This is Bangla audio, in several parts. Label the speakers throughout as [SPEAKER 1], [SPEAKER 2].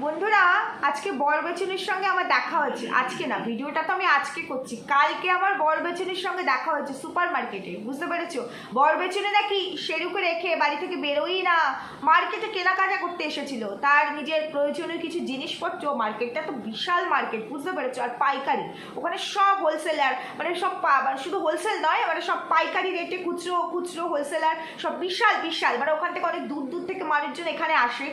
[SPEAKER 1] বন্ধুরা আজকে বর বেচনির সঙ্গে আমার দেখা হয়েছে। আজকে না, ভিডিওটা তো আমি আজকে করছি। কালকে আমার বর বেচনির সঙ্গে দেখা হয়েছে সুপার মার্কেটে বুঝতে পেরেছ? বর বেচনে নাকি সেরুকে রেখে বাড়ি থেকে বেরোই না, মার্কেটে কেনাকাটা করতে এসেছিল। তার নিজের প্রয়োজনীয় কিছু জিনিসপত্র, মার্কেটটা তো বিশাল মার্কেট, বুঝতে পেরেছ? আর পাইকারি, ওখানে সব হোলসেলার মানে সব মানে শুধু হোলসেল নয় মানে সব পাইকারি রেটে খুচরো খুচরো হোলসেলার সব বিশাল বিশাল। মানে ওখান থেকে অনেক দূর দূর থেকে মানুষজন এখানে আসে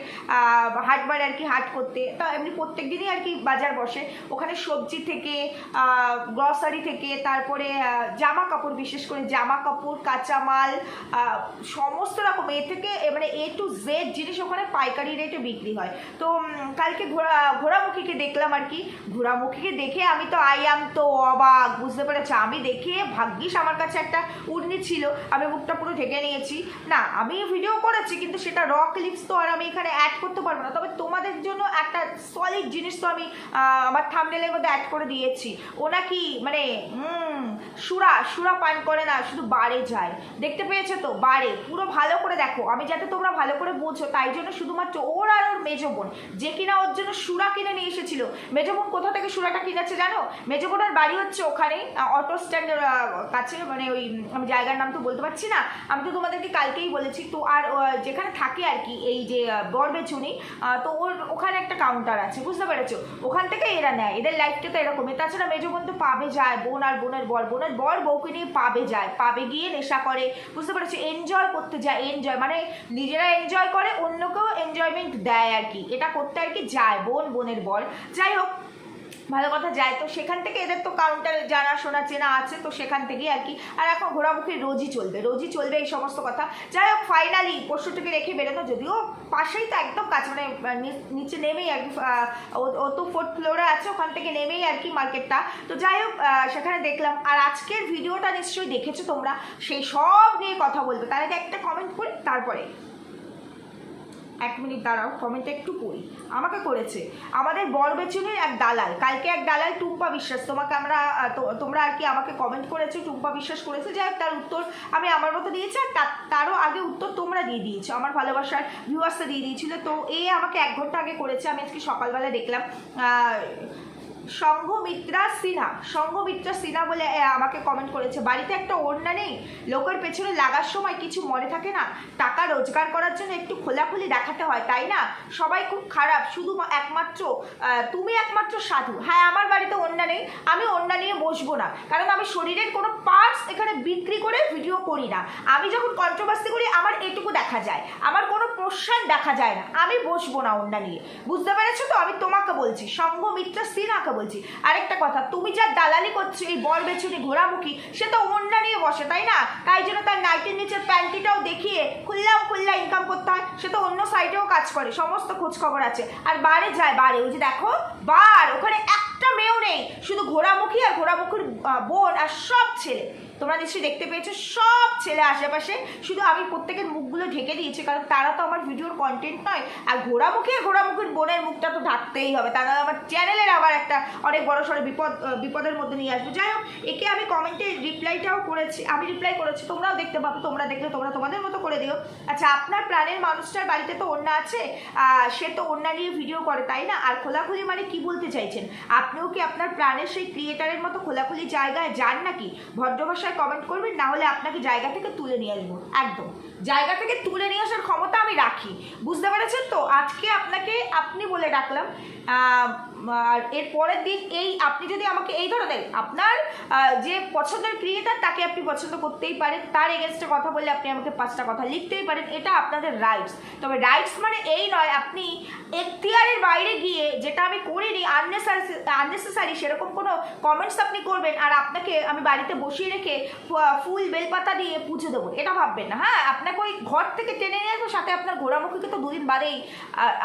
[SPEAKER 1] হাটবারে আর কি হাট করতে। তা এমনি প্রত্যেক দিনই আর কি বাজার বসে। ওখানে সবজি থেকে গ্রসারি থেকে, তারপরে জামা কাপড় বিশেষ করে জামা কাপড় কাঁচামাল সমস্ত রকম, এ থেকে মানে এ টু জেড জিনিস ওখানে পাইকারি রেটে বিক্রি হয়। তো কালকে ঘোড়া ঘোড়ামুখীকে দেখলাম আর কি। ঘোড়ামুখীকে দেখে আমি তো আই আম তো অবাক, বুঝতে পেরেছ? আমি দেখে ভাগ্যিস আমার কাছে একটা উড়নি ছিল। আমি মুখটা পুরো ঢেকে নিয়েছি। না, আমি ভিডিও করেছি, কিন্তু সেটা র ক্লিপস তো আর আমি এখানে অ্যাড করতে পারব না। তবে তোমাদের জন্য একটা সলিড জিনিস তো আমি আমার থামনেলের মধ্যে অ্যাড করে দিয়েছি। ও নাকি মানে সুরা সুরা পান করে না, শুধু বারে যায়। দেখতে পেয়েছ তো? বারে। পুরো ভালো করে দেখো। আমি যাতে তোমরা ভালো করে বোঝো, তাই জন্য শুধুমাত্র ওর আর ওর মেজো বোন। যে কিনা ওর জন্য সুরা কিনে নিয়ে এসেছিল। মেজো বোন কোথা থেকে সুরাটা কিনেছে জানো? মেজো বোনের বাড়ি হচ্ছে ওখানেই অটো স্ট্যান্ডের কাছে মানে ওই, আমি জায়গার নাম তো বলতে পারছি না। আমি তো তোমাদেরকে কালকেই বলেছি, তো আর যেখানে থাকে আর কি, এই যে বরবেচুনি তো ওর ওখানে একটা কাউন্টার আছে। বুঝতে পেরেছ? ওখান থেকে এরা নেয়, এদের লাইফটা তো এরকমই। তাছাড়া মেজো বন্ধু পাবে যায়, বোন আর বোনের বর। বোনের বর বউকে নিয়ে পাবে যায়, পাবে গিয়ে নেশা করে, বুঝতে পেরেছ? এনজয় করতে যায় এনজয় মানে নিজেরা এনজয় করে, অন্যকেও এনজয়মেন্ট দেয় আর কি। এটা করতে আর কি যায়, বোন, বোনের বর। যাই হোক ভালো কথা যায়। তো সেখান থেকে এদের তো কাউন্টারে জানা শোনা চেনা আছে, তো সেখান থেকেই আর কি। আর এখন ঘোরামুখি রোজই চলবে রোজই চলবে এই সমস্ত কথা। যাই হোক ফাইনালি পরশুটিকে রেখে বেরোনো, যদিও পাশেই তো একদম কাছে মানে নিচে নেমেই আর কি ও- তো ফোর্থ ফ্লোরে আছে, ওখান থেকে নেমেই আর কি মার্কেটটা তো যাই হোক সেখানে দেখলাম। আর আজকের ভিডিওটা নিশ্চয়ই দেখেছ তোমরা। সেই সব নিয়ে কথা বলবে। আগে একটা কমেন্ট করি, তারপরে। এক মিনিট দাঁড়াও কমেন্টটা একটু পড়ি আমাকে করেছে। আমাদের বরবেচুনির এক দালাল, কালকে এক দালাল টুম্পা বিশ্বাস, তোমাকে আমরা তোমরা আর কি আমাকে কমেন্ট করেছ, টুম্পা বিশ্বাস করেছে যে তার উত্তর আমি আমার মতো দিয়েছি আর তার- তারও আগে উত্তর তোমরা দিয়ে দিয়েছ, আমার ভালোবাসার ভিউয়ার্সটা দিয়ে দিয়েছিলো। তো এ আমাকে এক ঘণ্টা আগে করেছে, আমি আজকে সকালবেলা দেখলাম। সংঘমিত্রা সিনহা। সংঘমিত্রা সিনহা বলে আমাকে কমেন্ট করেছে, বাড়িতে একটা ওড়না নেই, লোকের পেছনে লাগার সময় কিছু মনে থাকে না, টাকা রোজগার করার জন্য একটু খোলাখুলি দেখাতে হয়, তাই না? সবাই খুব খারাপ, শুধু একমাত্র তুমি একমাত্র সাধু। হ্যাঁ আমার বাড়িতে ওড়না নেই, আমি ওড়না নিয়ে বসবো না, কারণ আমি শরীরের কোনো পার্টস এখানে বিক্রি করে ভিডিও করি না। আমি যখন কন্ট্রোভার্সি করি, আমার এটুকু দেখা যায়, আমার কোনো প্রশ্ন দেখা যায় না, আমি বসবো না ওড়না নিয়ে। বুঝতে পেরেছ তো? আমি তোমাকে বলছি, সংঘমিত্রা সিনহাকে বলছি। আরেকটা কথা, তুমি যা দালালি করছ, এই বর বেছুনি ঘোরামুখী সে তো ওন্ডা নিয়ে বসে, তাই না? তাই জন্য তার নাইটের নিচের প্যান্টিটাও দেখিয়ে খুললাম খুল্লা ইনকাম করতে হয়, সে তো অন্য সাইডেও কাজ করে, সমস্ত খোঁজ খবর আছে। আর বারে যায়, বারে, ওই যে দেখো, বার, ওখানে একটা মেয়েও নেই, শুধু ঘোরামুখী আর ঘোরামুখীর বোন আর সব ছেলে। তোমরা নিশ্চয়ই দেখতে পেয়েছ, সব ছেলে আশেপাশে। শুধু আমি প্রত্যেকের মুখগুলো ঢেকে দিয়েছি, কারণ তারা তো আমার ভিডিওর কন্টেন্ট নয়। আর ঘোরামুখী আর ঘোরামুখীর বোনের মুখটা তো ঢাকতেই হবে। তা নাহলে আমার চ্যানেলের আবার একটা অনেক বড় সড়ো বিপদ বিপদের মধ্যে নিয়ে আসবে। যাই হোক, একে আমি কমেন্টে রিপ্লাইটাও করেছি, আমি রিপ্লাই করেছি, তোমরাও দেখতে পাবো, তোমরা দেখলে তোমরা তোমাদের মতো করে দিও। আচ্ছা আপনার প্রাণের মানুষটার বাড়িতে তো অন্য আছে সে তো অন্য নিয়ে ভিডিও করে, তাই না? আর খোলাখুলি মানে কি বলতে চাইছেন? আপনিও কি আপনার প্রাণের সেই ক্রিয়েটারের মতো খোলাখুলি জায়গায় যান নাকি? ভদ্র ভাষায় কমেন্ট করবেন, না হলে আপনাকে জায়গা থেকে তুলে নিয়ে আসব। একদম। জায়গা থেকে তুলে নিয়ে আসার ক্ষমতা আমি রাখি। বুঝতে পেরেছেন তো? আজকে আপনাকে আপনি বলে ডাকলাম আর এর পরের দিন এই আপনি যদি আমাকে এই ধরনের আপনার যে পছন্দের ক্রিয়েটার তাকে আপনি পছন্দ করতেই পারেন, তার এগেনস্টে কথা বললে আপনি আমাকে পাঁচটা কথা লিখতেই পারেন, এটা আপনাদের রাইটস তবে রাইটস মানে এই নয়, আপনি এখতিয়ারের বাইরে গিয়ে যেটা আমি করিনি আননেসারি আননেসেসারি সেরকম কোনো কমেন্টস আপনি করবেন, আর আপনাকে আমি বাড়িতে বসিয়ে রেখে ফুল বেলপাতা দিয়ে পুজো দেবো, এটা ভাববেন না হ্যাঁ? আপনাকে ওই ঘর থেকে টেনে নিয়ে আসব, সাথে আপনার ঘোরামুখীকে তো দুদিন বাদেই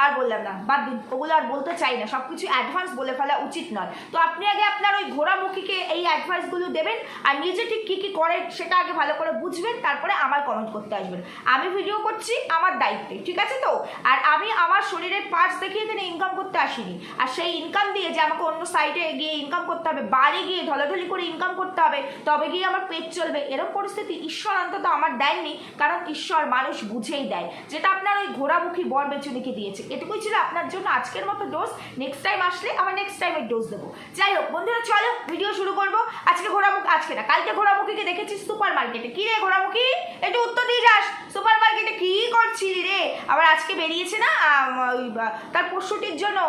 [SPEAKER 1] আর- বললাম না, বাদ দিন, ওগুলো আর বলতে চাই না সব কিছু অ্যাডভান্স বলে ফেলা উচিত নয়। তো আপনি আগে আপনার ওই ঘোরামুখীকে এই অ্যাডভাইসগুলো দেবেন আর নিজে ঠিক কী কী করে সেটা আগে ভালো করে বুঝবেন, তারপরে আমার কমেন্ট করতে আসবেন। আমি ভিডিও করছি আমার দায়িত্বে, ঠিক আছে তো? আর আমি আমার শরীরের পার্টস দেখিয়ে এখানে ইনকাম করতে আসিনি। আর সেই ইনকাম দিয়ে যে আমাকে অন্য সাইডে গিয়ে ইনকাম করতে হবে, বাড়ি গিয়ে ঢলাঢলি করে ইনকাম করতে হবে, তবে গিয়ে আমার পেট চলবে এরকম পরিস্থিতি ঈশ্বর অন্তত আমার দেননি, কারণ ঈশ্বর মানুষ বুঝেই দেয়। যেটা আপনার ওই ঘোড়ামুখী বর বেচুনিকে দিয়েছে। এটুকুই ছিল আপনার জন্য আজকের মতো ডোজ নেক্সট টাইম আসলে আবার নেক্সট টাইমের ডোজ দেবো। যাই হোক বন্ধুরা, চলো ভিডিও শুরু করব। আজকে ঘোড়ামুখ আজকে না, কালকে ঘোড়ামুখীকে দেখেছি সুপার মার্কেটে কি রে ঘোড়ামুখী? একটু উত্তর দিয়ে যাস। সুপার মার্কেটে কি করছিলি রে? আবার আজকে বেরিয়েছে না ওই তার পশুটির জন্য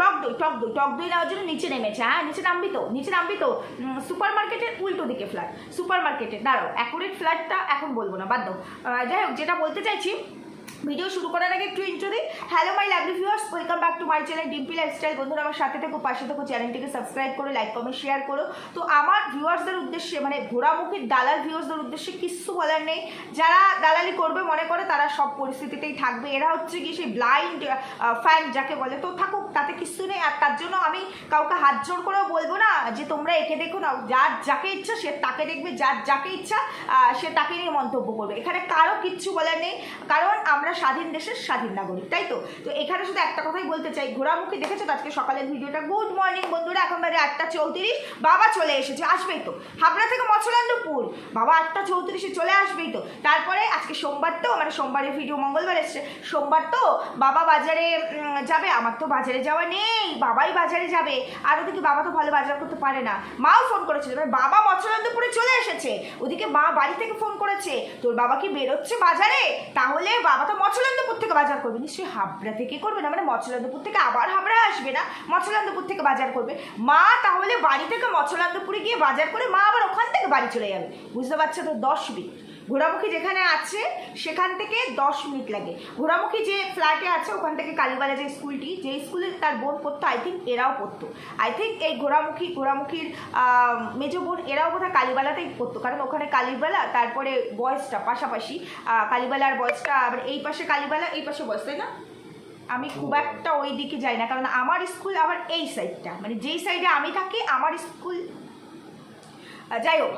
[SPEAKER 1] টক দই টক দই টক দই নেওয়ার জন্য নিচে নেমেছে হ্যাঁ? নিচে নামবি তো, নিচে নামবি তো। সুপার মার্কেটের উল্টো দিকে ফ্ল্যাট সুপার মার্কেটে দাঁড়াও অ্যাকুরেট ফ্ল্যাটটা এখন বলব না, বাদ দাও। যাই হোক যেটা বলতে চাইছি ভিডিও শুরু করার আগে একটু intro hello my lovely viewers welcome back to my channel Dimpy lifestyle বন্ধুরা, আমার সাথে থেকো, পাশে থেকো, চ্যানেলটিকে সাবস্ক্রাইব করো লাইক কমেন্ট শেয়ার করো। তো আমার ভিউয়ার্সদের উদ্দেশ্যে মানে ঘোরামুখীর দালাল ভিউয়ার্সদের উদ্দেশ্যে কিচ্ছু বলার নেই। যারা দালালি করবে মনে করে, তারা সব পরিস্থিতিতেই থাকবে। এরা হচ্ছে কি সেই ব্লাইন্ড ফ্যান যাকে বলে। তো থাকুক, তাতে কিচ্ছু নেই। আর তার জন্য আমি কাউকে হাত জোর করেও বলব না যে, তোমরা একে দেখো না যার যাকে ইচ্ছা, সে তাকে দেখবে। যার যাকে ইচ্ছা সে তাকে নিয়ে মন্তব্য করবে। এখানে কারও কিচ্ছু বলার নেই। কারণ আমরা স্বাধীন দেশের স্বাধীন নাগরিক, তাই তো? তো এখানে শুধু একটা কথাই বলতে চাই ঘোরামুখী দেখেছ? আজকে সকালের ভিডিওটা। গুড মর্নিং বন্ধুরা, এখন বাজে আটটা চৌত্রিশ, বাবা চলে এসেছে, আসবেই তো। হাবড়া থেকে মছলান্দপুর বাবা আটটা চৌত্রিশে চলে আসবেই তো। তারপরে আজকে সোমবার তো মানে সোমবারের ভিডিও মঙ্গলবার এসছে। সোমবার তো বাবা বাজারে যাবে, আমার তো বাজারে যাওয়া নেই, বাবাই বাজারে যাবে। আর ওদিকে বাবা তো ভালো বাজার করতে পারে না। মাও ফোন করেছিল বাবা মৎস্যনন্দপুরে চলে এসেছে। ওদিকে মা বাড়ি থেকে ফোন করেছে, তোর বাবা কি বেরোচ্ছে বাজারে? তাহলে বাবা তো মৎস্যনন্দপুর থেকে বাজার করবে। নিশ্চয়ই হাবড়া থেকে করবে না মানে মৎস্যনন্দপুর থেকে আবার হাবড়া আসবে না? মৎস্যনন্দপুর থেকে বাজার করবে। মা তাহলে বাড়ি থেকে মৎস্যনন্দপুরে গিয়ে বাজার করে মা আবার ওখান থেকে বাড়ি চলে যাবে। বুঝতে পারছ তো? দশ মিনিট। ঘোড়ামুখী যেখানে আছে, সেখান থেকে দশ মিনিট লাগে। ঘোড়ামুখী যে ফ্ল্যাটে আছে, ওখান থেকে কালীবালা যে স্কুলটি যে স্কুলে তার বোন পড়তো আই থিঙ্ক এরাও পড়তো। আই থিঙ্ক এই ঘোড়ামুখী, ঘোড়ামুখীর মেজো বোন এরাও বোধহয় কালীবালাতেই পড়তো। কারণ ওখানে কালীবালা, তারপরে বয়সটা পাশাপাশি কালীবালার বয়সটা আবার এই পাশে কালীবালা, এই পাশে বয়স তাই না? আমি খুব একটা ওই দিকে যাই না, কারণ আমার স্কুল আবার এই সাইডটা মানে যেই সাইডে আমি থাকি, আমার স্কুল যাই হোক।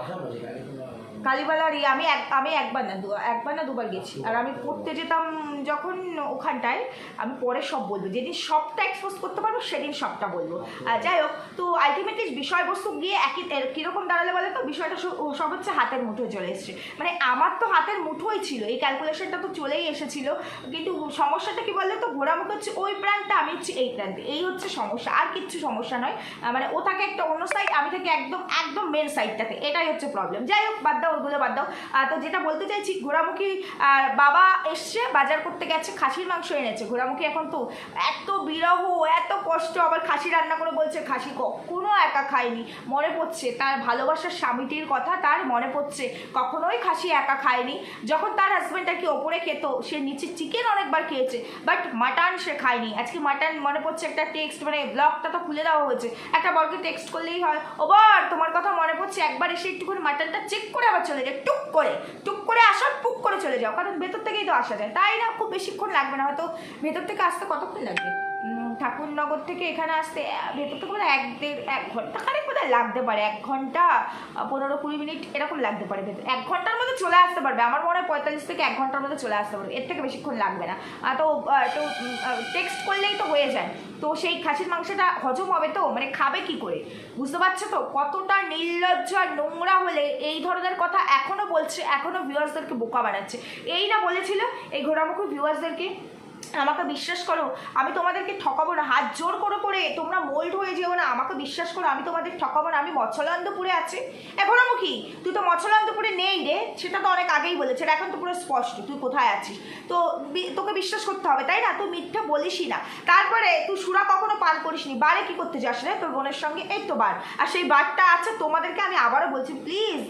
[SPEAKER 1] কালীবালার ইয়ে আমি এক আমি একবার না দু- একবার না দুবার গেছি। আর আমি পড়তে যেতাম যখন ওখানটায়, আমি পরে সব বলব। যেদিন সবটা এক্সপোজ করতে পারব, সেদিন সবটা বলব। আর যাই হোক, তো আলটিমেটলি বিষয়বস্তু গিয়ে একই কীরকম দাঁড়ালে বলে তো বিষয়টা সব হচ্ছে হাতের মুঠোয় চলে এসছে। মানে আমার তো হাতের মুঠোই ছিল, এই ক্যালকুলেশনটা তো চলেই এসেছিল। কিন্তু সমস্যাটা কি বললে তো ঘোরামুখ হচ্ছে ওই প্রান্তে, আমি হচ্ছে এই প্রান্তে। এই হচ্ছে সমস্যা, আর কিচ্ছু সমস্যা নয়। মানে ও থাকে একটা অন্য সাইড আমি থাকি একদম একদম মেন সাইডটাতে এটাই হচ্ছে প্রবলেম যাই হোক, বাদ দাও। ওগুলো বাদ দাও। তো যেটা বলতে চাইছি ঘোরামুখী আর বাবা এসছে, বাজার করতে গেছে, খাসির মাংস এনেছে। ঘোরামুখী এখন তো এত বিরহ, এত কষ্ট, আবার খাসি রান্না করে বলছে, খাসি কখনো একা খায়নি। মনে পড়ছে তার ভালোবাসার স্বামীটির কথা, তার মনে পড়ছে কখনোই খাসি একা খায়নি। যখন তার হাজব্যান্ড আর কি ওপরে খেত, সে নিচে চিকেন অনেকবার খেয়েছে বাট মাটন সে খায়নি। আজকে মাটন মনে পড়ছে একটা টেক্সট মানে ব্লগটা তো খুলে দেওয়া হয়েছে। একটা বরকে টেক্সট করলেই হয়, ওবার, তোমার কথা মনে পড়ছে? একবার এসে একটুখানি মাটনটা চেক করে আবার চলে যায়, টুক করে টুক করে আসার টুক করে চলে যাও কারণ ভেতর থেকেই তো আসা যায়। তাই না? খুব বেশিক্ষণ লাগবে না, হয়তো ভেতর থেকে আসতে কতক্ষণ লাগবে? ঠাকুরনগর থেকে এখানে আসতে ভেতর থেকে বোধহয় এক দেড়, এক ঘণ্টা, খানিক বোধহয় লাগতে পারে, এক ঘণ্টা পনেরো কুড়ি মিনিট এরকম লাগতে পারে ভেতর, এক ঘণ্টার মধ্যে চলে আসতে পারবে, আমার মনে হয় পঁয়তাল্লিশ থেকে এক ঘণ্টার মধ্যে চলে আসতে পারবে, এর থেকে বেশিক্ষণ লাগবে না তো তো টেক্সট করলেই তো হয়ে যায়, তো সেই খাসির মাংসটা হজম হবে তো মানে খাবে কি করে, বুঝতে পারছ তো, কতটা নির্লজ্জ আর নোংরা হলে এই ধরনের কথা এখনও বলছে, এখনও ভিউয়ার্সদেরকে বোকা বানাচ্ছে, এই না বলেছিল এই ঘোরামুখী ভিউয়ার্সদেরকে আমাকে বিশ্বাস করো, আমি তোমাদেরকে ঠকাবো না। হাত জোর করে করে, তোমরা মোল্ড হয়ে যেও না। আমাকে বিশ্বাস করো, আমি তোমাদের ঠকাবো না। আমি মৎস্যলন্দপুরে আছি। এখনও মুখী তুই তো মৎস্যলন্দপুরে নেই রে। সেটা তো অনেক আগেই বলেছে এটা এখন তো পুরো স্পষ্ট। তুই কোথায় আছিস? তো তোকে বিশ্বাস করতে হবে, তাই না? তুই মিথ্যা বলিসই না। তারপরে তুই সুরা কখনো পান করিসনি। বারে কি করতে যাস রে? তোর বোনের সঙ্গে এই তো বার। আর সেই বারটা আছে, তোমাদেরকে আমি আবারও বলছি প্লিজ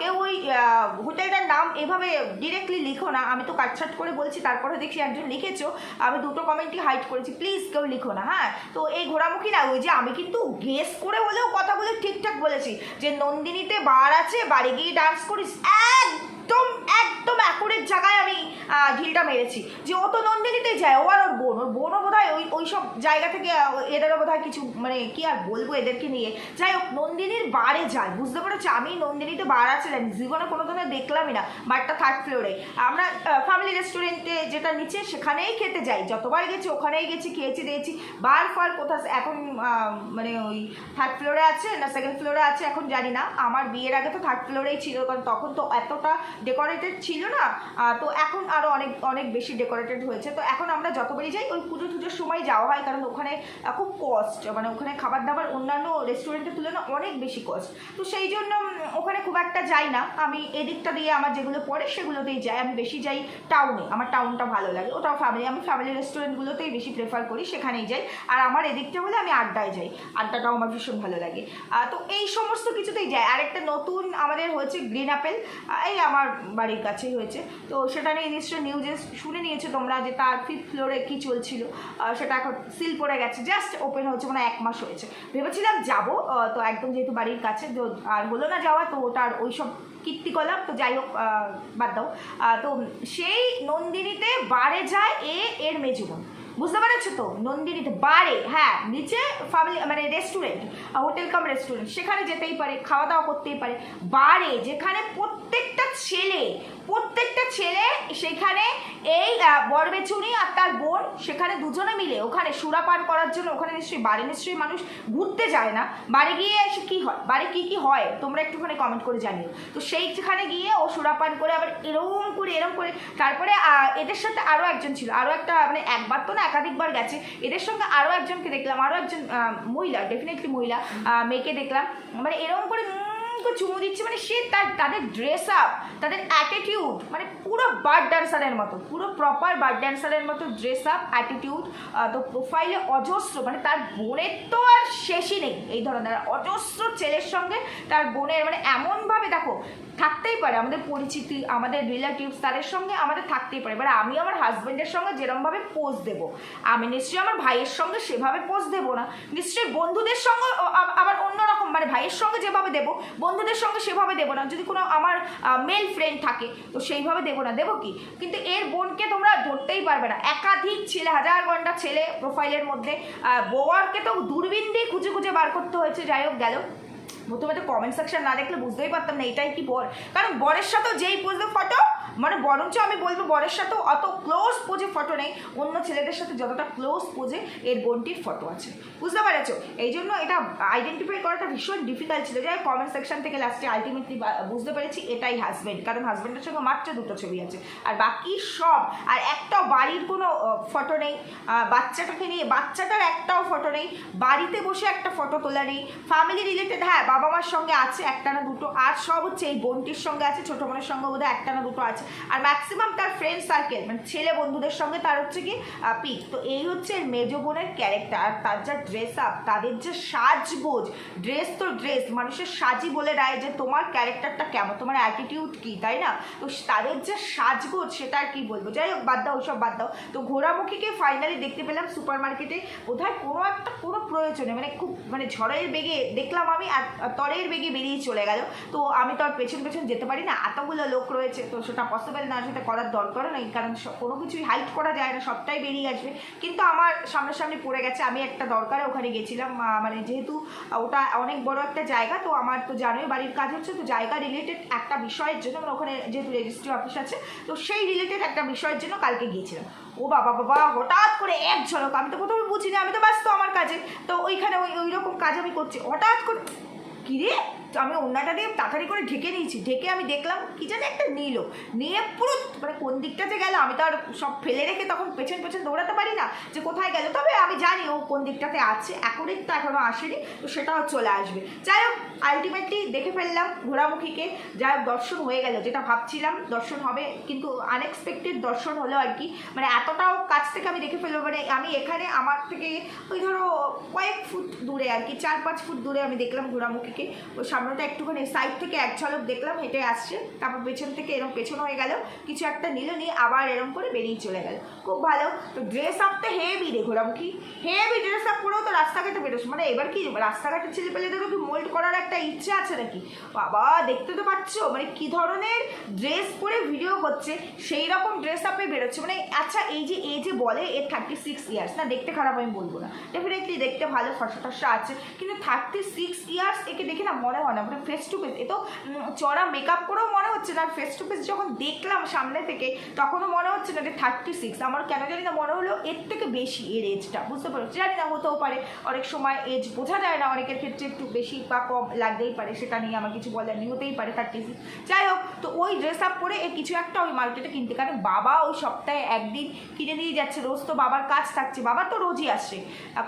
[SPEAKER 1] কেউ ওই হোটেলটার নাম এভাবে ডিরেক্টলি লিখো না। আমি তো কাটছাট করে বলছি, তারপরে দেখছি একজন লিখেছো। আমি দুটো কমেন্টই হাইড করেছি। প্লিজ কেউ লিখো না হ্যাঁ? তো এই ঘোরামুখী না, ওই যে আমি কিন্তু গেস করে হলেও কথাগুলো ঠিকঠাক বলেছি। যে নন্দিনীতে বার আছে, বাড়ি গিয়ে ডান্স করিস একদম অ্যাকুরেট জায়গায় আমি ঢিলটা মেরেছি। যে ও তো নন্দিনীতে যায়, ও আর ওর বোন, ওর বোনও বোধ হয় ওই ওই সব জায়গা থেকে এদেরও বোধ কিছু মানে কি আর বলব এদেরকে নিয়ে। যাই হোক, নন্দিনীর বারে যায়, বুঝতে পেরেছ? আমি নন্দিনীতে বার আছে জানি জীবনে কোনো দিনও দেখলামই না বারটা থার্ড ফ্লোরে আমরা ফ্যামিলি রেস্টুরেন্টে যেটা নিচে, সেখানেই খেতে যাই। যতবার গেছি, ওখানেই গেছি, খেয়েছি, দিয়েছি। বার ফার কোথাও এখন মানে ওই থার্ড ফ্লোরে আছে না সেকেন্ড ফ্লোরে আছে, এখন জানি না। আমার বিয়ের আগে তো থার্ড ফ্লোরেই ছিল, কারণ তখন তো এতটা ডেকোরেটেড ছিল না? তো এখন আরও অনেক অনেক বেশি ডেকোরেটেড হয়েছে। তো এখন আমরা যতবারই যাই, ওই পুজো টুজোর সময় যাওয়া হয়, কারণ ওখানে খুব কস্ট মানে ওখানে খাবার দাবার অন্যান্য রেস্টুরেন্টের তুলনায় অনেক বেশি কস্ট তো সেই জন্য ওখানে খুব একটা যাই না। আমি এদিকটা দিয়ে আমার যেগুলো পড়ে সেগুলোতেই যাই। আমি বেশি যাই টাউনে আমার টাউনটা ভালো লাগে। ওটাও ফ্যামিলি আমি ফ্যামিলি রেস্টুরেন্টগুলোতেই বেশি প্রেফার করি, সেখানেই যাই। আর আমার এদিকটা হলে আমি আড্ডায় যাই। আড্ডাটাও আমার ভীষণ ভালো লাগে। তো এই সমস্ত কিছুতেই যাই। আরেকটা নতুন আমাদের হয়েছে গ্রিন অ্যাপেল এই আমার বাড়ির কাছেই হয়েছে। তো সেটা নিয়ে নিশ্চয়ই নিউজে শুনে নিয়েছো তোমরা যে তার ফিফথ ফ্লোরে কী চলছিল। সেটা এখন সিল পড়ে গেছে। জাস্ট ওপেন হয়েছে মানে এক মাস হয়েছে। ভেবেছিলাম যাব। তো একদম যেহেতু বাড়ির কাছে আর হলো না যাওয়া তো তার ওই সব কীর্তিকলাপ, তো যাই হোক বাদ দাও। তো সেই নন্দিনীতে বারে যায় এ, এর মেজুবন বুঝতে পেরেছ তো? নন্দিনীতে বারে হ্যাঁ নিচে ফ্যামিলি মানে রেস্টুরেন্ট হোটেল কাম রেস্টুরেন্ট সেখানে যেতেই পারে, খাওয়া দাওয়া করতেই পারে। বারে, যেখানে প্রত্যেকটা ছেলে প্রত্যেকটা ছেলে সেখানে এই বরবেচুনি আর তার বোন, সেখানে দুজনে মিলে, ওখানে সুরাপান করার জন্য, ওখানে নিশ্চয়ই বাড়ি নিশ্চয়ই মানুষ ঘুরতে যায় না। বাড়ি গিয়ে এসে কী হয়? বাড়ি কী কী হয়? তোমরা একটুখানি কমেন্ট করে জানিও। তো সেইখানে গিয়ে ও সুরাপান করে আবার এরকম করে এরকম করে, তারপরে এদের সাথে আরও একজন ছিল আরও একটা মানে একবার তো না একাধিকবার গেছে। এদের সঙ্গে আরও একজনকে দেখলাম আরও একজন মহিলা ডেফিনেটলি মহিলা মেয়েকে দেখলাম। মানে এরকম করে করে চুমু দিচ্ছে। মানে সে তার, তাদের ড্রেস আপ তাদের অ্যাটিটিউড মানে পুরো বার্ড ড্যান্সারের মতো, পুরো প্রপার বার্ড ড্যান্সারের মতো ড্রেস আপ অ্যাটিটিউড তো প্রোফাইলে অজস্র মানে তার বোনের তো আর শেষই নেই এই ধরনের। অজস্র ছেলের সঙ্গে তার বোনের মানে এমনভাবে দেখো থাকতেই পারে আমাদের পরিচিতি আমাদের রিলেটিভস তাদের সঙ্গে আমাদের থাকতেই পারে। এবার আমি আমার হাজব্যান্ডের সঙ্গে যেরমভাবে পোজ দেবো আমি নিশ্চয়ই আমার ভাইয়ের সঙ্গে সেভাবে পোজ দেবো না। নিশ্চয়ই বন্ধুদের সঙ্গে আবার অন্যরকম মানে ভাইয়ের সঙ্গে যেভাবে দেবো বন্ধুদের সঙ্গে সেভাবে দেবো না। যদি কোনো আমার মেল ফ্রেন্ড থাকে তো সেইভাবে দেবো না। দেবো কি? কিন্তু এর বোনকে তোমরা ধরতেই পারবে না। একাধিক ছেলে হাজার ঘণ্টা ছেলে প্রোফাইলের মধ্যে আহ, বউয়ারকে তো দূরবীন দিয়ে খুঁজে খুঁজে বার করতে হয়েছে। যাই হোক গেল। প্রথমে তো কমেন্ট সেকশন না দেখলে বুঝতেই পারতাম না, এটাই কি বর? কারণ বরের সাথেও যেই পুজো ফটো মানে বরঞ্চ আমি বলব বরের সাথেও অত ক্লোজ পোজে ফটো নেই। অন্য ছেলেদের সাথে যতটা ক্লোজ পোজে এর বোনটির ফটো আছে। বুঝতে পেরেছ? এই জন্য এটা আইডেন্টিফাই করাটা ভীষণ ডিফিকাল্ট ছিল। যাই কমেন্ট সেকশন থেকে লাস্টে আলটিমেটলি বুঝতে পেরেছি, এটাই হাজব্যান্ড কারণ হাজব্যান্ডের সঙ্গে মাত্র দুটো ছবি আছে। আর বাকি সব, আর একটাও বাড়ির কোনো ফটো নেই। বাচ্চাটাকে নিয়ে, বাচ্চাটার একটাও ফটো নেই। বাড়িতে বসে একটা ফটো তোলা নেই। ফ্যামিলি রিলেটেড হ্যাঁ বাবা মার সঙ্গে আছে একটা না দুটো। আর সব হচ্ছে এই বোনটির সঙ্গে আছে, ছোটো বোনের সঙ্গে বোধহয় একটা না দুটো আছে। আর ম্যাক্সিমাম তার ফ্রেন্ড সার্কেল মানে ছেলে বন্ধুদের সঙ্গে তার হচ্ছে কি পিক তো এই হচ্ছে মেজো বোনের ক্যারেক্টার আর তার যা ড্রেস আপ তাদের যে সাজগোজ ড্রেস তো ড্রেস মানুষের সাজই বলে দেয় যে তোমার ক্যারেক্টারটা কেমন, তোমার অ্যাটিটিউড কী, তাই না? তো তাদের যে সাজগোজ, সেটা আর কি বলব? যাই হোক, বাদ দাও, ওসব বাদ দাও। তো ঘোরামুখীকে ফাইনালি দেখতে পেলাম সুপার মার্কেটে বোধহয় কোনো একটা, কোনো প্রয়োজনে মানে খুব মানে ঝড়ের বেগে দেখলাম আমি আর তরের বেগে বেরিয়ে চলে গেল। তো আমি তো আর পেছন পেছন যেতে পারি না, এতগুলো লোক রয়েছে, তো সেটা পসিবল না, সেটা করার দরকারও নেই, কারণ কোনো কিছুই হাইট করা যায় না, সবটাই বেরিয়ে আসবে। কিন্তু আমার সামনাসামনি পড়ে গেছে, আমি একটা দরকারে ওখানে গেছিলাম মানে যেহেতু ওটা অনেক বড় একটা জায়গা, তো আমার তো জানোই বাড়ির কাজ হচ্ছে, তো জায়গা রিলেটেড একটা বিষয়ের জন্য মানে ওখানে যেহেতু রেজিস্ট্রি অফিস আছে, তো সেই রিলেটেড একটা বিষয়ের জন্য কালকে গিয়েছিলাম। ও বাবা বাবা, হঠাৎ করে এক ঝলক, আমি তো প্রথমে বুঝিনি, আমি তো ব্যস্ত আমার কাজে, তো ওইখানে ওই ওই রকম কাজ আমি করছি, হঠাৎ করে কিরে, আমি অন্যটা দিয়ে তাড়াতাড়ি করে ঢেকে নিয়েছি। ঢেকে আমি দেখলাম, কি জানি একটা নিল। নিয়ে পুরো মানে কোন দিকটাতে গেল, আমি তো আর সব ফেলে রেখে তখন পেছন পেছন দৌড়াতে পারি না যে কোথায় গেল। তবে আমি জানি ও কোন দিকটাতে আছে, এখনই তো এখনও আসেনি, তো সেটাও চলে আসবে। যাই হোক আলটিমেটলি দেখে ফেললাম ঘোরামুখীকে যাই হোক, দর্শন হয়ে গেল, যেটা ভাবছিলাম দর্শন হবে, কিন্তু আনএক্সপেক্টেড দর্শন হলো আর কি। মানে এতটাও কাছ থেকে আমি দেখে ফেলব মানে আমি এখানে আমার থেকে, ওই ধরো কয়েক ফুট দূরে আর কি, চার পাঁচ ফুট দূরে আমি দেখলাম ঘোরামুখীকে ওই সামনে সামনেটা একটুখানি সাইড থেকে এক ঝলক দেখলাম, হেঁটে আসছে, তারপর পেছন থেকে এরকম পেছন হয়ে গেল, কিছু একটা নিল, নিয়ে আবার এরকম করে বেরিয়ে চলে গেল। খুব ভালো। তো ড্রেস আপ আপটা হেভি রে ঘোরামুখী হেভি ড্রেস আপ করেও তো রাস্তাঘাটে বেরোস মানে এবার কি রাস্তাঘাটের ছেলে পেলেদেরও কি মোল্ড করার একটা ইচ্ছে আছে নাকি? বাবা, দেখতে তো পাচ্ছ মানে কি ধরনের ড্রেস পরে ভিডিও করছে সেই রকম ড্রেস আপে বেরোচ্ছে। মানে আচ্ছা এই যে এই যে বলে, এর থার্টি সিক্স ইয়ার্স না দেখতে খারাপ আমি বলব না। ডেফিনেটলি দেখতে ভালো ফসা টসা আছে, কিন্তু থার্টি সিক্স ইয়ার্স একে দেখে না মনে হয় না মানে ফেস টু ফেস এ তো চড়া মেকআপ করেও মনে হচ্ছে না, আর ফেস টু ফেস যখন দেখলাম সামনে থেকে, তখনও মনে হচ্ছে না যে থার্টি সিক্স আমার কেন জানি না মনে হলো এর থেকে বেশি এর এজটা বুঝতে পারছি? জানি না, হতেও পারে। অনেক সময় এজ বোঝা যায় না, অনেকের ক্ষেত্রে একটু বেশি বা কম লাগতেই পারে, সেটা নিয়ে আমার কিছু বলার নেই, হতেই পারে থার্টি সিক্স যাই হোক, তো ওই ড্রেস আপ করে এ কিছু একটা ওই মার্কেটে কিনতে, কারণ বাবা ওই সপ্তাহে একদিন কিনে দিয়ে যাচ্ছে, রোজ তো বাবার কাজ থাকছে, বাবা তো রোজই আসে।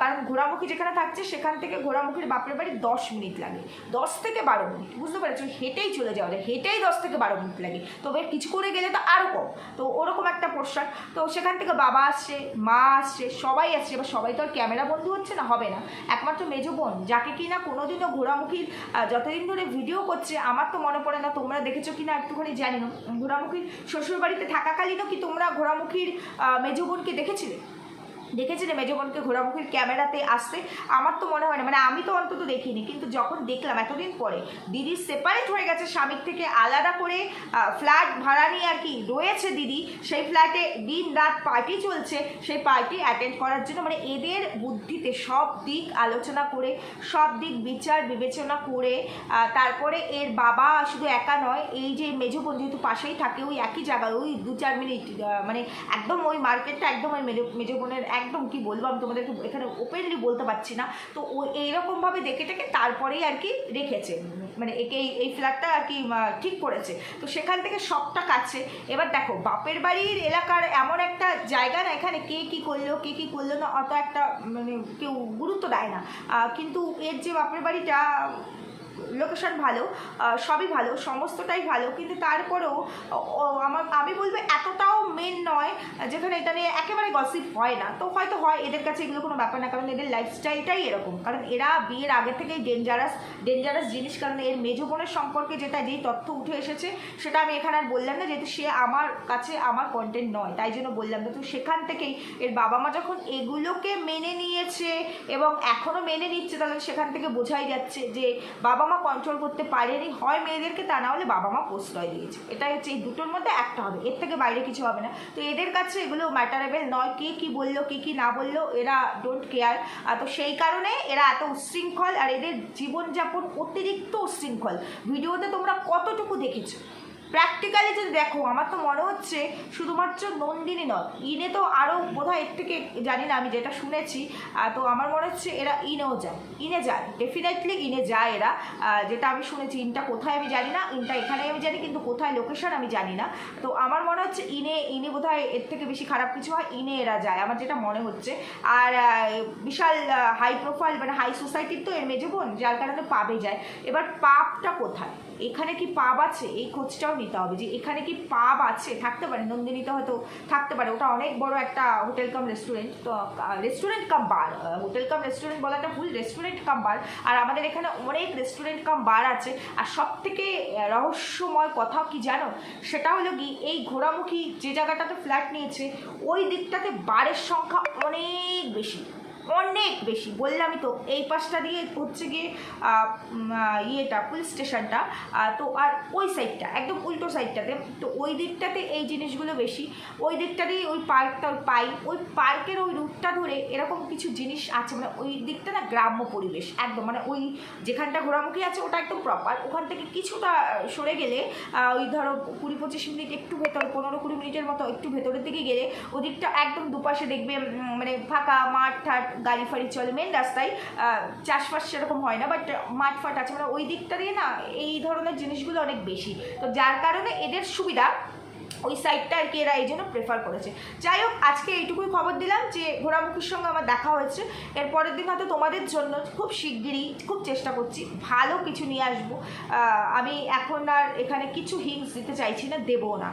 [SPEAKER 1] কারণ ঘোরামুখী যেখানে থাকছে, সেখান থেকে ঘোরামুখীর বাপের বাড়ি দশ মিনিট লাগে। দশ থেকে বারো মিনিট বুঝতে পেরেছ? হেঁটেই চলে যাওয়া যায় হেঁটেই দশ থেকে বারো মিনিট লাগে। তবে কিছু করে গেলে তো আরও কম। তো ওরকম একটা পোর্শন তো সেখান থেকে বাবা আসছে মা আসছে সবাই আসছে। এবার সবাই তো আর ক্যামেরা বন্ধু হচ্ছে না হবে না। একমাত্র মেজো বোন যাকে কি না কোনোদিনও ঘোরামুখীর আহ, যতদিন ধরে ভিডিও করছে আমার তো মনে পড়ে না তোমরা দেখেছ কি না একটুখানি জানি না। ঘোরামুখীর শ্বশুরবাড়িতে থাকাকালীনও কি তোমরা ঘোরামুখীর মেজো বোনকে দেখেছিলে? দেখেছিলে মেজবনকে ঘোরামুখীর ক্যামেরাতে আসতে আমার তো মনে হয় না মানে আমি তো অন্তত দেখিনি, কিন্তু যখন দেখলাম এতদিন পরে, দিদি সেপারেট হয়ে গেছে স্বামীর থেকে আলাদা করে ফ্ল্যাট ভাড়া নিয়ে আর কি রয়েছে দিদি, সেই ফ্ল্যাটে দিন রাত পার্টি চলছে, সেই পার্টি অ্যাটেন্ড করার জন্য মানে এদের বুদ্ধিতে সব দিক আলোচনা করে, সব দিক বিচার বিবেচনা করে তারপরে এর বাবা শুধু একা নয়, এই যে মেজো বোন যেহেতু পাশেই থাকে, ওই একই জায়গায়, ওই দু চার মিনিট মানে একদম ওই মার্কেটটা একদম ওই মেজো মেজো বোনের একদম কি বলব, আমি তোমাদেরকে এখানে ওপেনলি বলতে পারছি না। তো ও এইরকমভাবে দেখে টেকে তারপরেই আর কি রেখেছে। মানে একে এই- এই ফ্ল্যাটটা আর কি ঠিক করেছে। তো সেখান থেকে সবটা কাছে এবার দেখো, বাপের বাড়ির এলাকার এমন একটা জায়গা না, এখানে কে কি করল, কে কি করল না, অত একটা মানে কেউ গুরুত্ব দেয় না। কিন্তু এর যে বাপের বাড়িটা লোকেশন ভালো সবই ভালো, সমস্তটাই ভালো, কিন্তু তারপরেও আমার, আমি বলব এতটাও মেন নয় যেখানে এটা নিয়ে একেবারে গসিপ হয় না। তো হয়তো হয়, এদের কাছে এগুলো কোনো ব্যাপার না, কারণ এদের লাইফস্টাইলটাই এরকম। কারণ এরা বিয়ের আগে থেকেই ডেঞ্জারাস ডেঞ্জারাস জিনিস, কারণ এর মেজো বোনের সম্পর্কে যেটা যেই তথ্য উঠে এসেছে, সেটা আমি এখানে আর বললাম না, যেহেতু সে আমার কাছে আমার কন্টেন্ট নয়, তাই জন্য বললাম না। তো সেখান থেকেই এর বাবা মা যখন এগুলোকে মেনে নিয়েছে এবং এখনও মেনে নিচ্ছে, তাহলে সেখান থেকে বোঝাই যাচ্ছে যে বাবা মা কন্ট্রোল করতে পারেনি, হয় মেয়েদেরকে, তা না হলে বাবা মা প্রশ্রয় দিয়েছে এটাই হচ্ছে এই দুটোর মধ্যে একটা হবে, এর থেকে বাইরে কিছু হবে না। তো এদের কাছে এগুলো ম্যাটারেবেল নয়, কে কি বলল, কে কি না বলল, এরা ডোন্ট কেয়ার তো সেই কারণে এরা এত উশৃঙ্খল, আর এদের জীবনযাপন অতিরিক্ত উশৃঙ্খল। ভিডিওতে তোমরা কতটুকু দেখেছ? প্র্যাকটিক্যালি যদি দেখো, আমার তো মনে হচ্ছে শুধুমাত্র নন্দিনী নয়, ইনে তো আরও বোধহয় এর থেকে জানি না আমি যেটা শুনেছি তো আমার মনে হচ্ছে এরা ইনেও যায়, ইনে যায় ডেফিনেটলি ইনে যায় এরা যেটা আমি শুনেছি, ইনটা কোথায় আমি জানি না, ইনটা এখানেই আমি জানি, কিন্তু কোথায় লোকেশন আমি জানি না, তো আমার মনে হচ্ছে ইনে ইনে বোধহয় এর থেকে বেশি খারাপ কিছু হয়, ইনে এরা যায়, আমার যেটা মনে হচ্ছে, আর বিশাল হাই প্রোফাইল মানে হাই সোসাইটির তো এর মেজো বোন, যার কারণে পাবে যায়, এবার পাপটা কোথায়? এখানে কি পাব আছে? এই খোঁজটাও নিতে হবে যে এখানে কি পাব আছে? থাকতে পারে, নন্দিনীতে হয়তো থাকতে পারে। ওটা অনেক বড় একটা হোটেল কাম রেস্টুরেন্ট তো restaurant cum bar hotel cum restaurant বলাটা ভুল রেস্টুরেন্ট কাম বার আর আমাদের এখানে অনেক রেস্টুরেন্ট কাম বার আছে। আর সব থেকে রহস্যময় কথা কি জানো? সেটা হলো কি, এই ঘোরামুখী যে জায়গাটাতে ফ্ল্যাট নিয়েছে, ওই দিকটাতে বারের সংখ্যা অনেক বেশি। অনেক বেশি। বললামই তো, এই পাশটা দিয়ে হচ্ছে গিয়ে ইয়েটা, পুলিশ স্টেশনটা তো আর ওই সাইডটা একদম উল্টো সাইডটাতে তো ওই দিকটাতে এই জিনিসগুলো বেশি। ওই দিকটাতেই ওই পার্কটা পাই, ওই পার্কের ওই রুটটা ধরে এরকম কিছু জিনিস আছে মানে ওই দিকটা না গ্রাম্য পরিবেশ, একদম মানে ওই যেখানটা ঘোরামুখী আছে ওটা একদম প্রপার ওখান থেকে কিছুটা সরে গেলে ওই ধরো কুড়ি পঁচিশ মিনিট একটু ভেতর, পনেরো কুড়ি মিনিটের মতো একটু ভেতরের দিকে গেলে, ওদিকটা একদম দুপাশে দেখবে মানে ফাঁকা মাঠ ঠাট গাড়ি ফাড়ি চলে মেন রাস্তায় চাষবাস সেরকম হয় না বাট মাঠ ফাট আছে। মানে ওই দিকটা দিয়ে না, এই ধরনের জিনিসগুলো অনেক বেশি। তো যার কারণে এদের সুবিধা ওই সাইডটা আর কি এরা এই জন্য প্রেফার করেছে। যাই হোক, আজকে এইটুকুই খবর দিলাম যে ঘোড়ামুখীর সঙ্গে আমার দেখা হয়েছে। এর পরের দিন হয়তো তোমাদের জন্য খুব শিগগিরই খুব চেষ্টা করছি ভালো কিছু নিয়ে আসব। আমি এখন আর এখানে কিছু হিংস দিতে চাইছি না দেবো না।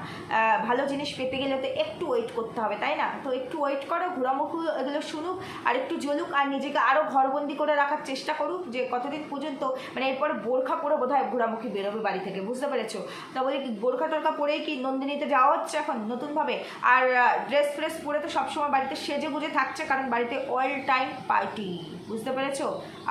[SPEAKER 1] ভালো জিনিস পেতে গেলে তো একটু ওয়েট করতে হবে, তাই না? তো একটু ওয়েট করো, ঘোড়ামুখী এগুলো শুনুক, আর একটু জ্বলুক, আর নিজেকে আরও ঘরবন্দি করে রাখার চেষ্টা করুক যে কতদিন পর্যন্ত মানে এরপরে বোরখা পরে বোধ হয় ঘোড়ামুখী বেরোবে বাড়ি থেকে, বুঝতে পেরেছ? তা বলি বোরখা টোরখা পরেই কি নন্দিনীতে যাওয়া হচ্ছে এখন নতুনভাবে। আর ড্রেস ফ্রেস পরে তো সবসময় বাড়িতে সেজে গুজে থাকছে, কারণ বাড়িতে অল টাইম পার্টি বুঝতে পেরেছ?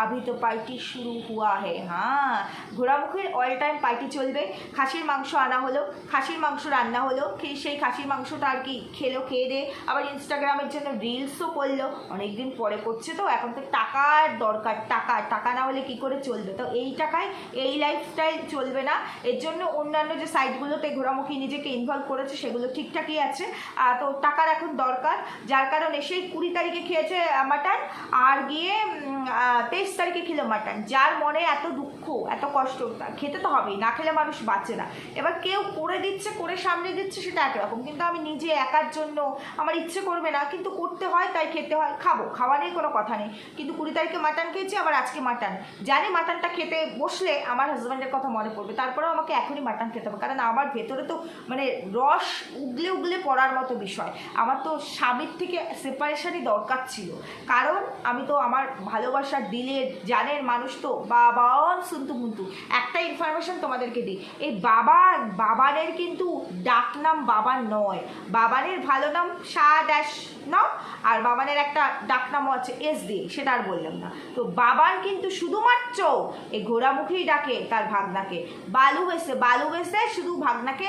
[SPEAKER 1] আভি তো পার্টি শুরু হুয়া হে। হ্যাঁ ঘোড়ামুখীর অল টাইম পার্টি চলবে। খাসির মাংস আনা হলো। খাসির মাংস রান্না হলো। সেই খাসির মাংসটা আর কি খেলো, খেয়ে দিয়ে আবার ইনস্টাগ্রামের জন্য রিলসও করল। অনেকদিন পরে করছে তো, এখন তো টাকার দরকার, টাকা। টাকা না হলে কি করে চলবে? তো এই টাকায় এই লাইফস্টাইল চলবে না। এর জন্য অন্যান্য যে সাইটগুলোতে ঘোরামুখী নিজেকে ইনভলভ করেছে, সেগুলো ঠিকঠাকই আছে। তো টাকার এখন দরকার। যার কারণে সেই কুড়ি তারিখে খেয়েছে মাটন আর গিয়ে তেইশ তারিখে খেলো মাটন যার মনে এত দুঃখ, এত কষ্ট খেতে তো হবেই, না খেলে মানুষ বাঁচে না। এবার কেউ করে দিচ্ছে, করে সামনে দিচ্ছে, সেটা একরকম কিন্তু আমি নিজে একার জন্য, আমার ইচ্ছে করবে না, কিন্তু করতে হয়, তাই খেতে হয়, খাব, খাওয়া নিয়ে কোনো কথা নেই। কিন্তু কুড়ি তারিখে মাটন খেয়েছি, আবার আজকে মাটন জানি মাটনটা খেতে বসলে আমার হাজব্যান্ডের কথা মনে পড়বে, তারপরেও আমাকে এখনই মাটন খেতে হবে, কারণ আমার ভেতরে তো মানে রস উগলে উগলে পড়ার মতো বিষয়। আমার তো স্বামীর থেকে সেপারেশনই দরকার ছিল। কারণ আমি তো আমার ভালোবাসার দিলের জানের মানুষ তো বাবান শুনতু মুন্তু একটা ইনফরমেশন তোমাদেরকে দিই। এই বাবা বাবানের কিন্তু ডাক নাম বাবার নয়। বাবানের ভালো নাম শাহ ড্যাশ নাম আর বাবানের একটা ডাক নামও আছে এস দিয়ে সেটা আর বললাম না। তো বাবার কিন্তু শুধুমাত্র এই ঘোড়ামুখেই ডাকে তার ভাগনাকে। বালু হয়েছে বালু হয়েছে শুধু ভাগনাকে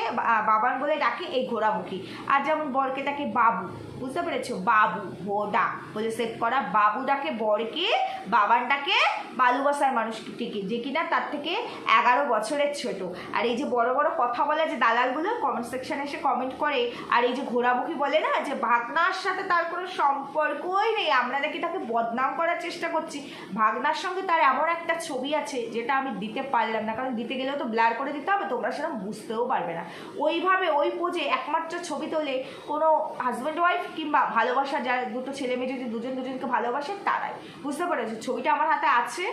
[SPEAKER 1] বাবান বলে ডাকে এই ঘোড়ামুখী। আর যেমন বরকে ডাকে বাবু। বুঝতে পেরেছ? বাবু ভোডা বলে সেট করা। বাবু ডাকে বরকে বাবার ডাকে বালুবাসার মানুষটিকে যে কিনা তার থেকে এগারো বছরের ছোট। আর এই যে বড় বড় কথা বলে যে দালালগুলো কমেন্ট সেকশানে এসে কমেন্ট করে। আর এই যে ঘোরামুখী বলে না, যে ভাগনার সাথে তার কোনো সম্পর্কই নেই। আমরা নাকি তাকে বদনাম করার চেষ্টা করছি। ভাগনার সঙ্গে তার এমন একটা ছবি আছে, যেটা আমি দিতে পারলাম না। কারণ দিতে গেলেও তো ব্লার করে দিতে হবে, তোমরা সেরকম বুঝতেও পারবে না। ওইভাবে ওই পোজে একমাত্র ছবি তোলে কোনো হাজব্যান্ড ওয়াইফ কিংবা ভালোবাসা যার দুটো ছেলে মেয়ে যদি দুজন দুজনকে ভালোবাসে, তারাই। বুঝতে পেরেছ? ছবিটা আমার হাতে আছে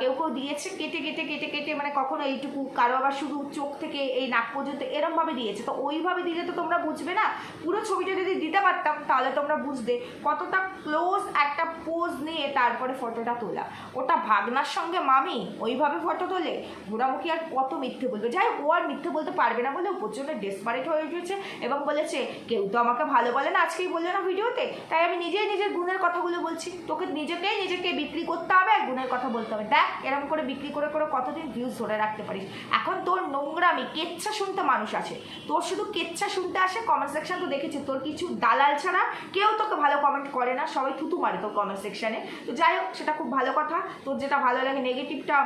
[SPEAKER 1] কেউ কেউ দিয়েছে, কেটে কেটে কেটে কেটে মানে কখনো এইটুকু কারও আবার শুধু চোখ থেকে এই নাক পর্যন্ত এরমভাবে দিয়েছে। তো ওইভাবে দিলে তো তোমরা বুঝবে না, পুরো ছবিটা যদি দিতে পারতাম, তাহলে তোমরা বুঝতে কতটা ক্লোজ একটা পোজ নিয়ে তারপরে ফটোটা তোলা। ওটা ভাগনার সঙ্গে মামি ওইভাবে ফটো তোলে ঘোরামুখী আর কত মিথ্যে বলবে? যাই ও আর মিথ্যে বলতে পারবে না বলে ও প্রচণ্ড ডেসপারেট হয়ে উঠেছে এবং বলেছে, কেউ তো আমাকে ভালো বলে না, আজকেই বলল না ভিডিওতে, তাই আমি নিজেই নিজের গুণের কথাগুলো বলছি। তোকে নিজেকেই নিজেকে বিক্রি করতে হবে আর গুণের কথা বলতে হবে। দেখ এরকম করে বিক্রি করে করে কতদিন ভিউজ ধরে রাখতে পারিস। এখন তোর নোংরামি, কেচ্ছা শুনতে মানুষ আছে। তোর শুধু কেচ্ছা শুনতে আসে কমেন্ট সেকশন তো দেখেছি। তোর কিছু দালাল ছাড়া কেউ তোকে ভালো কমেন্ট করে না, সবাই থুতু মারে তোর কমেন্ট সেকশনে তো যাই হোক, সেটা খুব ভালো কথা। তোর যেটা ভালো লাগে নেগেটিভটা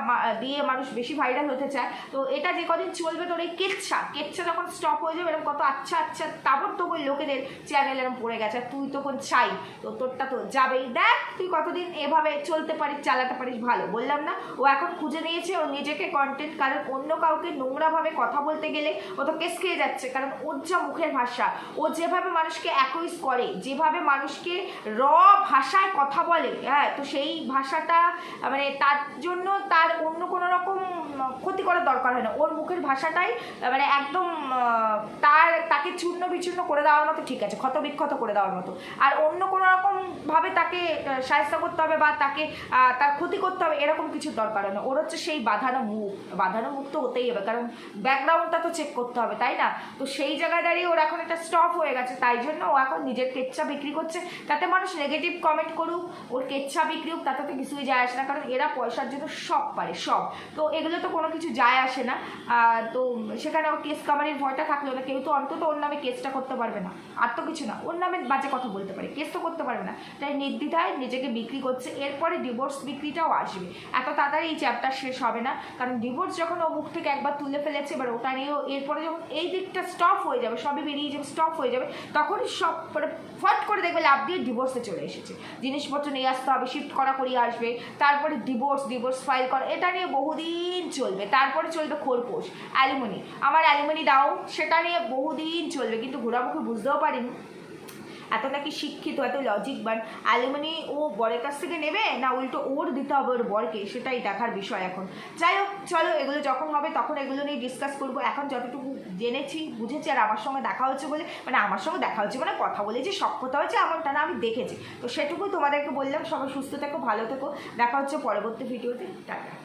[SPEAKER 1] দিয়ে মানুষ বেশি ভাইরাল হতে চায়। তো এটা যে কদিন চলবে তোর এই কেচ্ছা কেচ্ছা যখন স্টপ হয়ে যাবে এরকম কত আচ্ছা আচ্ছা তারপর তো ওই লোকেদের চ্যানেল এরকম পড়ে গেছে। আর তুই তখন চাই তো তোরটা তো যাবেই। দেখ, তুই কতদিন এভাবে চলতে পারিস, চালাতে পারিস, ভালো। বললাম না, ও এখন খুঁজে নিয়েছে, ও নিজেকে কন্টেন্ট কারণ অন্য কাউকে নোংরাভাবে কথা বলতে গেলে ও তো কেস খেয়ে যাচ্ছে, কারণ ওর যা মুখের ভাষা, ও যেভাবে মানুষকে অ্যাকুইজ করে, যেভাবে মানুষকে র ভাষায় কথা বলে হ্যাঁ তো সেই ভাষাটা মানে তার জন্য তার অন্য কোনো রকম ক্ষতি করার দরকার হয় না। ওর মুখের ভাষাটাই মানে একদম তার, তাকে চূর্ণ বিচূর্ণ করে দেওয়ার মতো ঠিক আছে ক্ষত বিক্ষত করে দেওয়ার মতো। আর অন্য কোনো রকম ভাবে তাকে সাহায্য করতে হবে বা তাকে তার ক্ষতি করতে হবে এরকম কিছু দরকার হয় না ওর হচ্ছে সেই বাঁধানো মুখ। বাঁধানো মুখ তো হতেই হবে, কারণ ব্যাকগ্রাউন্ডটা তো চেক করতে হবে, তাই না? তো সেই জায়গায় দাঁড়িয়ে ওর এখন একটা স্টপ হয়ে গেছে। তাই জন্য ও এখন নিজের কেচ্ছা বিক্রি করছে। তাতে মানুষ নেগেটিভ কমেন্ট করুক, ওর কেচ্ছা বিক্রি হোক, তাতে তো কিছুই যায় আসে না, কারণ এরা পয়সার জন্য সব পারে, সব। তো এগুলো তো কোনো কিছু যায় আসে না। তো সেখানে ওর কেস কামারির ভয়টা থাকল না, কেউ তো অন্তত ওর নামে কেসটা করতে পারবে না। আর তো কিছু না। ওর নামে বাজে কথা বলতে পারে, কেস তো করতে পারবে না। তাই নির্দ্বিধায় নিজেকে বিক্রি করছে, এরপরে ডিভোর্স বিক্রিটাও আসবে। এত তাড়াতাড়ি এই চ্যাপ্টার শেষ হবে না, কারণ ডিভোর্স যখন ও মুখ থেকে একবার তুলে ফেলেছে, এবার ওটা নিয়েও এরপরে যখন এই দিকটা স্টপ হয়ে যাবে, সবই বেরিয়ে যাবে স্টপ হয়ে যাবে, তখনই সব মানে ফট করে দেখবে লাভ দিয়ে ডিভোর্সে চলে এসেছে। জিনিসপত্র নিয়ে আসতে হবে শিফট করা করিয়ে আসবে, তারপরে ডিভোর্স ডিভোর্স ফাইল করা, এটা নিয়ে বহুদিন বহুদিন চলবে। তারপরে চলবে খোরপোশ অ্যালুমিনি আমার অ্যালুমিনি দাও, সেটা নিয়ে বহুদিন চলবে, কিন্তু ঘোরামুখে বুঝতেও পারিনি। এত নাকি শিক্ষিত, এত লজিকবান অ্যালুমিনি ও বরের কাছ থেকে নেবে? না, উল্টো ওর দিতে হবে ওর বরকে? সেটাই দেখার বিষয় এখন। যাই হোক, চলো, এগুলো যখন হবে তখন এগুলো নিয়ে ডিসকাস করব। এখন যতটুকু জেনেছি, বুঝেছি আর আমার সঙ্গে দেখা হচ্ছে বলে মানে আমার সঙ্গে দেখা হচ্ছে মানে কথা বলেছি সব কথা হচ্ছে এমনটা না, আমি দেখেছি। তো সেটুকুই তোমাদেরকে বললাম, সবাই সুস্থ থেকো, ভালো থেকো। দেখা হচ্ছে পরবর্তী ভিডিওতে। টাটা।